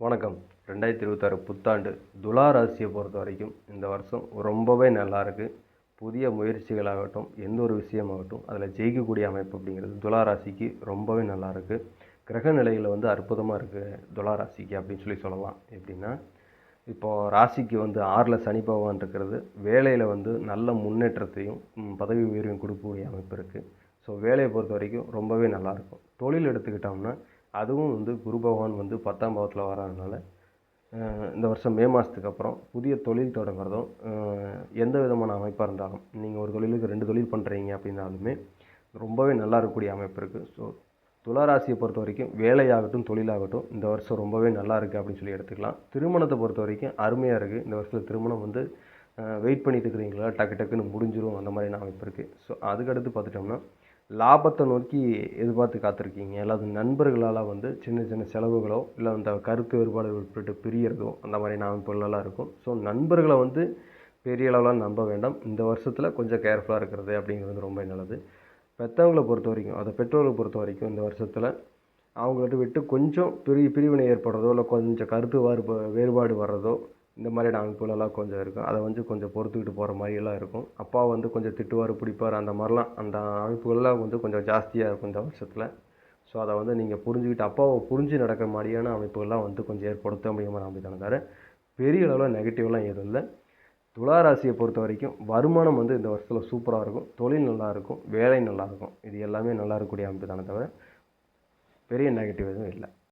வணக்கம். ரெண்டாயிரத்தி இருபத்தாறு புத்தாண்டு துலா ராசியை பொறுத்த வரைக்கும் இந்த வருஷம் ரொம்பவே நல்லா இருக்கு. புதிய முயற்சிகளாகட்டும் எந்த ஒரு விஷயமாகட்டும் அதில் ஜெயிக்கக்கூடிய அமைப்பு அப்படிங்கிறது துலா ராசிக்கு ரொம்பவே நல்லா இருக்குது கிரக நிலைகள் வந்து அற்புதமாக இருக்குது துலா ராசிக்கு அப்படின்னு சொல்லி சொல்லலாம். எப்படின்னா இப்போ ராசிக்கு வந்து ஆறில் சனி பகவான் இருக்கிறது. வேலையில் வந்து நல்ல முன்னேற்றத்தையும் பதவி உயர்வையும் கொடுக்கக்கூடிய அமைப்பு இருக்குது ஸோ வேலையை பொறுத்த வரைக்கும் ரொம்பவே நல்லாயிருக்கும் தொழில் எடுத்துக்கிட்டோம்னா அதுவும் வந்து குரு பகவான் வந்து பத்தாம் பாவத்தில் வர்றதுனால இந்த வருஷம் மே மாதத்துக்கு அப்புறம் புதிய தொழில் தொடங்குறதும் எந்த விதமான அமைப்பாக இருந்தாலும் நீங்கள் ஒரு தொழிலுக்கு ரெண்டு தொழில் பண்ணுறீங்க அப்படின்னாலுமே ரொம்பவே நல்லா இருக்கக்கூடிய அமைப்பு இருக்குது ஸோ துளாராசியை பொறுத்த வரைக்கும் வேலையாகட்டும் தொழிலாகட்டும் இந்த வருஷம் ரொம்பவே நல்லா இருக்குது அப்படின்னு சொல்லி எடுத்துக்கலாம். திருமணத்தை பொறுத்த வரைக்கும் அருமையாக இருக்குது இந்த வருஷத்தில் திருமணம் வந்து வெயிட் பண்ணிட்டு இருக்கிறீங்களா? டக்கு டக்குன்னு முடிஞ்சிடும் அந்த மாதிரியான அமைப்பு இருக்குது ஸோ அதுக்கடுத்து பார்த்துட்டோம்னா லாபத்தை நோக்கி எதிர்பார்த்து காத்திருக்கீங்க. அல்லது நண்பர்களால் வந்து சின்ன சின்ன செலவுகளோ இல்லை அந்த கருத்து வேறுபாடு உட்பட்டு பிரியறதோ அந்த மாதிரியான பொருளெல்லாம் இருக்கும். ஸோ நண்பர்களை வந்து பெரிய அளவில் நம்ப வேண்டாம். இந்த வருஷத்தில் கொஞ்சம் கேர்ஃபுல்லாக இருக்கிறது அப்படிங்கிறது ரொம்ப நல்லது. பெற்றவங்களை பொறுத்த வரைக்கும் அதை பெற்றோர்களை பொறுத்த வரைக்கும் இந்த வருஷத்தில் அவங்கள்ட்ட விட்டு கொஞ்சம் பிரி பிரிவினை ஏற்படுறதோ இல்லை கொஞ்சம் கருத்து வேறுபா வேறுபாடு வர்றதோ இந்த மாதிரியான அமைப்புகளெல்லாம் கொஞ்சம் இருக்கும். அதை வந்து கொஞ்சம் பொறுத்துக்கிட்டு போகிற மாதிரியெல்லாம் இருக்கும். அப்பா வந்து கொஞ்சம் திட்டுவார் பிடிப்பார் அந்த மாதிரிலாம் அந்த அமைப்புகள்லாம் வந்து கொஞ்சம் ஜாஸ்தியாக இருக்கும் இந்த வருஷத்தில். ஸோ அதை வந்து நீங்கள் புரிஞ்சுக்கிட்டு அப்பாவை புரிஞ்சு நடக்கிற மாதிரியான அமைப்புகள்லாம் வந்து கொஞ்சம் ஏற்படுத்த முடியுமா மாதிரி அமைப்பு தவிர பெரிய அளவில் நெகட்டிவ்லாம் எதுவும் இல்லை. துலா ராசியை பொறுத்த வரைக்கும் வருமானம் வந்து இந்த வருஷத்தில் சூப்பராக இருக்கும். தொழில் நல்லாயிருக்கும் வேலை நல்லாயிருக்கும் இது எல்லாமே நல்லா இருக்கக்கூடிய அமைப்பு தானே தவிர பெரிய நெகட்டிவ் எதுவும் இல்லை.